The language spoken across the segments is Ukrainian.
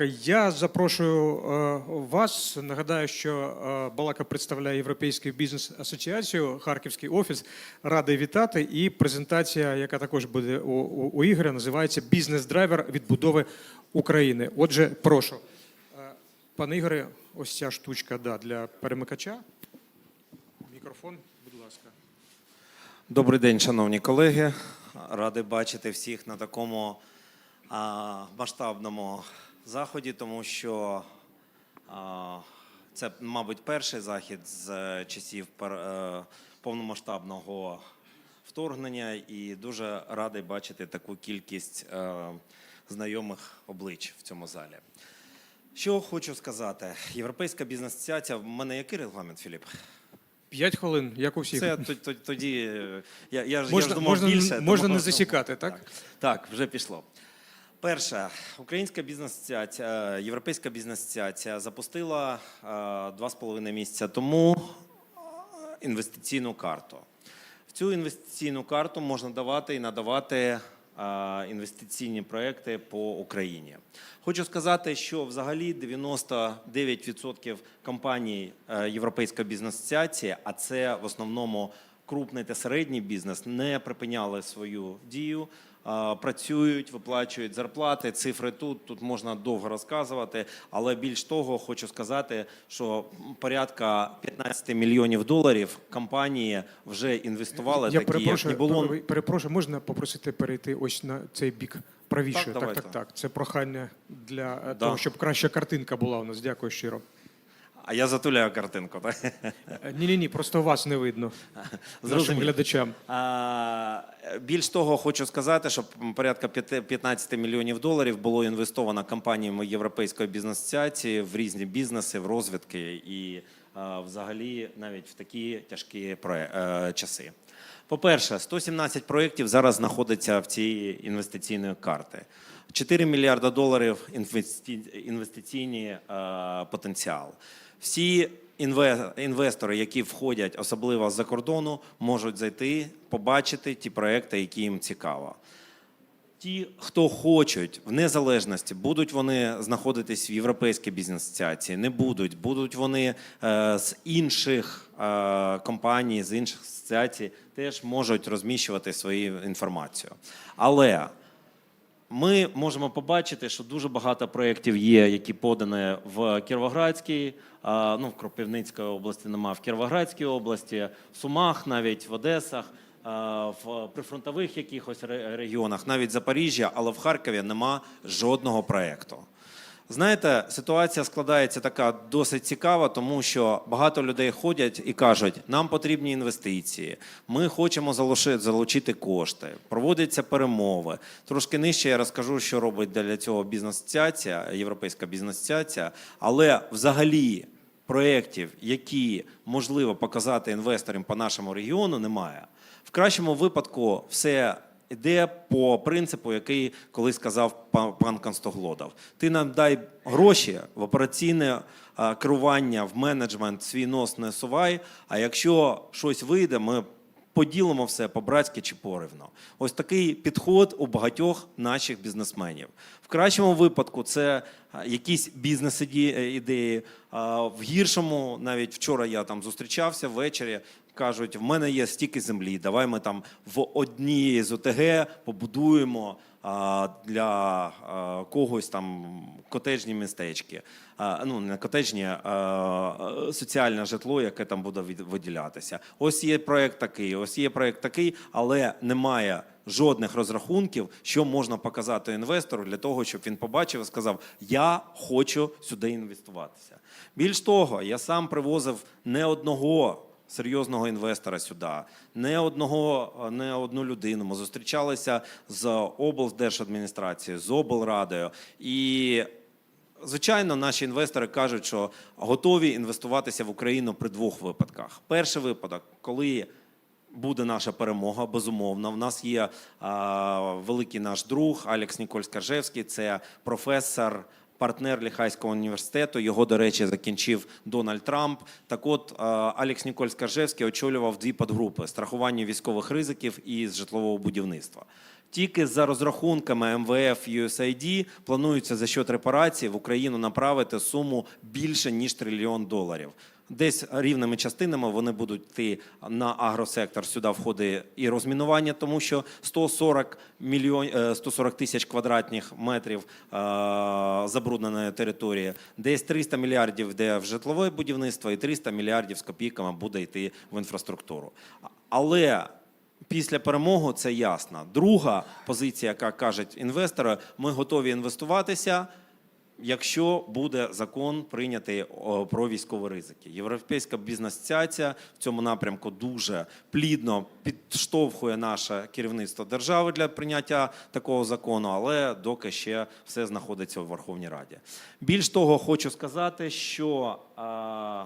Балака. Я запрошую е, вас. Нагадаю, що е, Балака представляє Європейську бізнес-асоціацію, Харківський офіс. Радий вітати. І презентація, яка також буде у, у, у Ігоря, називається Бізнес-драйвер відбудови України. Отже, прошу. Е, Пане Ігоре, ось ця штучка да, для перемикача. Мікрофон, будь ласка. Добрий день, шановні колеги. Радий бачити всіх на такому масштабному заході, тому що а, це, мабуть, перший захід з е, часів е, повномасштабного вторгнення, і дуже радий бачити таку кількість е, знайомих облич в цьому залі. Що хочу сказати, Європейська бізнес-асоціація. В мене який регламент, Філіп? П'ять хвилин, як у всіх. Це то- то- тоді я, я, ж- Можна- я ж думав можна- більше. можна тому- не засікати, так? так? Так, вже пішло. Перше, Українська бізнес-асоціація, Європейська бізнес-асоціація запустила е, два з половиною місяця тому е, інвестиційну карту. В цю інвестиційну карту можна давати і надавати е, інвестиційні проекти по Україні. Хочу сказати, що взагалі 99% компаній е, Європейської бізнес-асоціації, а це в основному крупний та середній бізнес, не припиняли свою дію. Працюють, виплачують зарплати. Цифри тут тут можна довго розказувати. Але більш того, хочу сказати, що порядка 15 мільйонів доларів компанії вже інвестували. Я такі, перепрошую, як було. перепрошую, можна попросити перейти ось на цей бік правіше? Так, Так, давайте. так, так. Це прохання для е, Да. того, щоб краща картинка була у нас. Дякую щиро. А я затуляю картинку. Так? Ні, ні, ні, просто вас не видно. Нашим глядачам. А, Більш того, хочу сказати, що порядка п'яти- 15 мільйонів доларів було інвестовано компаніями Європейської бізнес-асоціації в різні бізнеси, в розвитки і а, взагалі навіть в такі тяжкі е, часи. По-перше, 117 проєктів зараз знаходиться в цій інвестиційної карти. 4 мільярда доларів інвести- інвестиційний е, потенціал. Всі інвестори, які входять, особливо з-за кордону, можуть зайти, побачити ті проекти, які їм цікаво. Ті, хто хочуть в незалежності, будуть вони знаходитись в європейській бізнес-асоціації, не будуть, будуть вони е, з інших е, компаній, з інших асоціацій, теж можуть розміщувати свою інформацію. Але ми можемо побачити, що дуже багато проєктів є, які подані в Кіровоградській, ну в Кропивницькій області немає, в Кіровоградській області, в Сумах, навіть в Одесах, в прифронтових якихось регіонах, навіть Запоріжжя, але в Харкові нема жодного проєкту. Знаєте, ситуація складається така досить цікава, тому що багато людей ходять і кажуть, нам потрібні інвестиції, ми хочемо залучити, кошти, проводяться перемови. Трошки нижче я розкажу, що робить для цього бізнес-асоціація, Європейська бізнес-асоціація, але взагалі проєктів, які можливо показати інвесторам по нашому регіону, немає. В кращому випадку все йде по принципу, який колись сказав пан, Констоглодов. Ти нам дай гроші в операційне керування, в менеджмент свій нос не сувай. А якщо щось вийде, ми поділимо все по-братськи чи порівно. Ось такий підход у багатьох наших бізнесменів. В кращому випадку це якісь бізнес-ідеї. а, В гіршому, навіть вчора я там зустрічався ввечері. Кажуть, в мене є стільки землі. Давай ми там в одній з ОТГ побудуємо для когось там котежні містечки. Ну не котежні, а соціальне житло, яке там буде виділятися. Ось є проект такий, ось є проект такий, але немає жодних розрахунків, що можна показати інвестору для того, щоб він побачив і сказав: Я хочу сюди інвестуватися. Більш того, я сам привозив не одного серйозного інвестора сюди, не одного, не одну людину. Ми зустрічалися з облдержадміністрацією, з облрадою. І, звичайно, наші інвестори кажуть, що готові інвестуватися в Україну при двох випадках. Перший випадок, коли буде наша перемога, безумовно. В нас є а, великий наш друг Алекс Ніколь Скаржевський, це професор партнер Ліхайського університету. Його, до речі, закінчив Дональд Трамп. Так от е, Алекс Ніколь Скаржевський очолював дві подгрупи страхування військових ризиків і з житлового будівництва. Тільки за розрахунками МВФ USAID планується за счет репарацій в Україну направити суму більше ніж трильйон доларів. Десь рівними частинами вони будуть йти на агросектор. Сюди входить і розмінування, тому що 140 мільйон, е, 140 тисяч квадратних метрів е, забрудненої території. Десь 300 мільярдів йде в житлове будівництво, і 300 мільярдів з копійками буде йти в інфраструктуру. Але Після перемоги це ясно. Друга позиція, яка кажуть інвестори, ми готові інвестуватися, якщо буде закон прийнятий про військові ризики. Європейська бізнес-асоціація в цьому напрямку дуже плідно підштовхує наше керівництво держави для прийняття такого закону, але доки ще все знаходиться у Верховній Раді. Більш того, хочу сказати, що а,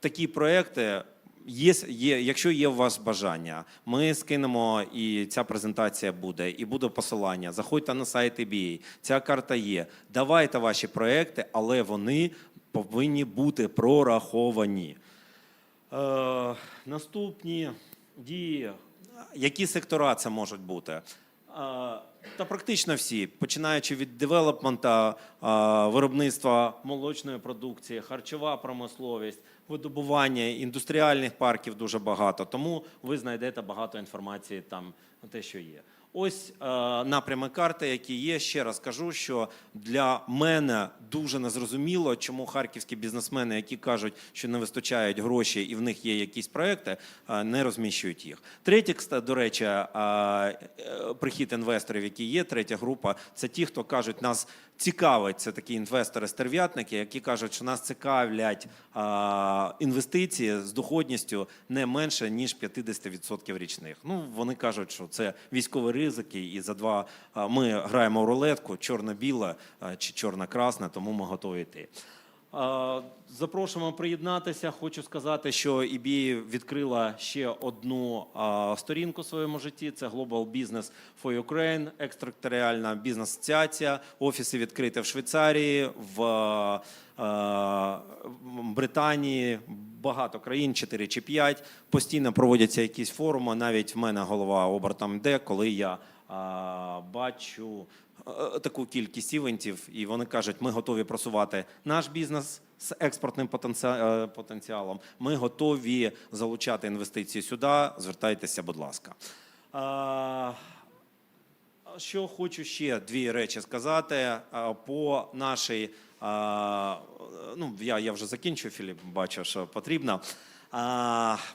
такі проекти. Є, є, якщо є у вас бажання, ми скинемо і ця презентація буде, і буде посилання. Заходьте на сайт EBA, ця карта є. Давайте ваші проекти, але вони повинні бути прораховані. Е, наступні дії. Які сектора це можуть бути? Та практично всі, починаючи від девелопмента, виробництва молочної продукції, харчова промисловість, видобування індустріальних парків дуже багато. Тому ви знайдете багато інформації там те, що є. Ось е, напрями карти, які є. Ще раз кажу, що для мене дуже незрозуміло, чому харківські бізнесмени, які кажуть, що не вистачають гроші і в них є якісь проекти, е, не розміщують їх. Третє, до речі, е, е, прихід інвесторів, які є, третя група, це ті, хто кажуть, нас цікавить, це такі інвестори-стерв'ятники, які кажуть, що нас цікавлять а, інвестиції з доходністю не менше ніж 50% річних. Ну вони кажуть, що це військові ризики, і за два ми граємо рулетку, чорно-біле а, чи чорно-красне, тому ми готові йти. Запрошуємо приєднатися. Хочу сказати, що EBA відкрила ще одну сторінку в своєму житті. Це Global Business for Ukraine, екстериторіальна бізнес-асоціація. Офіси відкриті в Швейцарії, в Британії, багато країн, 4 чи 5. Постійно проводяться якісь форуми. Навіть в мене голова обертом йде, коли я а, бачу е, таку кількість івентів, і вони кажуть, ми готові просувати наш бізнес з експортним е, потенціалом. Ми готові залучати інвестиції сюди. Звертайтеся, будь ласка. Що хочу ще дві речі сказати по нашій. Ну, я, я вже закінчу, Філіп, бачу, що потрібно.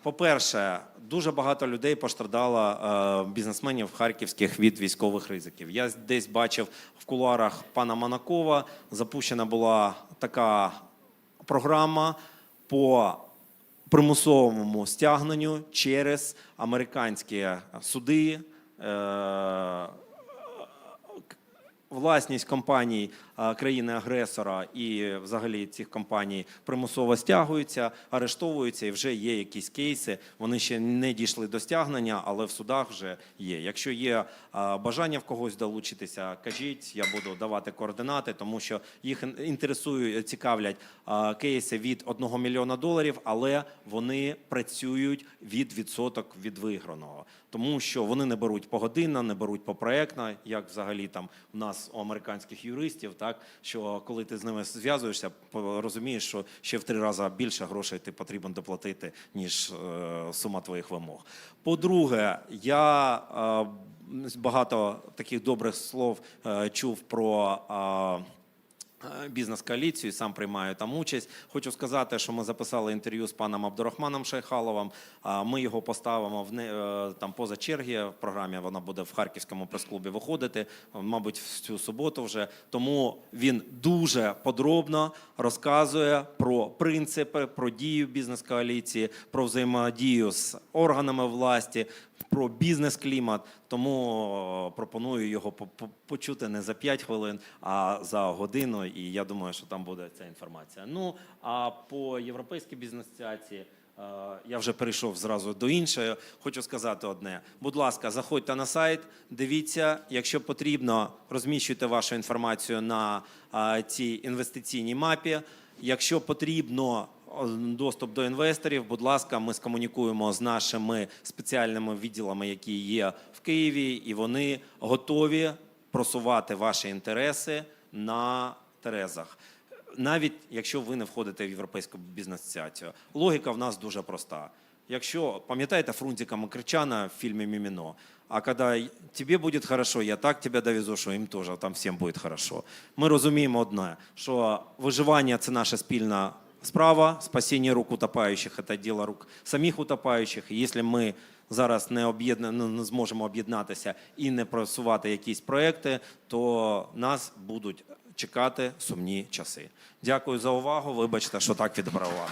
По-перше, дуже багато людей постраждало бізнесменів харківських від військових ризиків. Я десь бачив в кулуарах пана Манакова. Запущена була така програма по примусовому стягненню через американські суди. е, Власність компаній е, країни-агресора і взагалі цих компаній примусово стягуються, арештовуються, і вже є якісь кейси. Вони ще не дійшли до стягнення, але в судах вже є. Якщо є е, бажання в когось долучитися, кажіть, я буду давати координати, тому що їх ін- інтересують, цікавлять е, кейси від 1 мільйона доларів, але вони працюють від відсоток від виграного, тому що вони не беруть погодинно, не беруть попроектно, як взагалі там у нас у американських юристів, так що коли ти з ними зв'язуєшся, розумієш, що ще в три рази більше грошей ти потрібно доплатити, ніж е, сума твоїх вимог. По-друге, я е, багато таких добрих слов е, чув про. Е, бізнес-коаліцію, сам приймаю там участь. Хочу сказати, що ми записали інтерв'ю з паном Абдурахманом Шайхаловим. А Ми його поставимо в не- е, там поза черги в програмі. Вона буде в харківському прес-клубі виходити, мабуть, в цю суботу вже. Тому він дуже подробно розказує про принципи, про дію бізнес-коаліції, про взаємодію з органами власті. Про бізнес-клімат, тому е, пропоную його по- по- почути не за 5 хвилин, а за годину. І я думаю, що там буде ця інформація. Ну а по європейській бізнес-асоціації е, я вже перейшов зразу до іншої. Хочу сказати одне: будь ласка, заходьте на сайт, дивіться, якщо потрібно, розміщуйте вашу інформацію на е, цій інвестиційній мапі. Якщо потрібно доступ до інвесторів, будь ласка, ми скомунікуємо з нашими спеціальними відділами, які є в Києві, і вони готові просувати ваші інтереси на Терезах. Навіть якщо ви не входите в європейську бізнес-асоціацію. Логіка в нас дуже проста. Якщо пам'ятаєте Фрунзика Макричана в фільмі Міміно, а коли тобі буде хорошо, я так тебе довезу, що їм теж там всім буде хорошо. Ми розуміємо одне, що виживання це наша спільна справа, спасіння рук утопаючих це діло рук самих утопаючих. Якщо ми зараз не, об'єдна... ну, не зможемо об'єднатися і не просувати якісь проекти, то нас будуть чекати сумні часи. Дякую за увагу. Вибачте, що так відбрав увагу.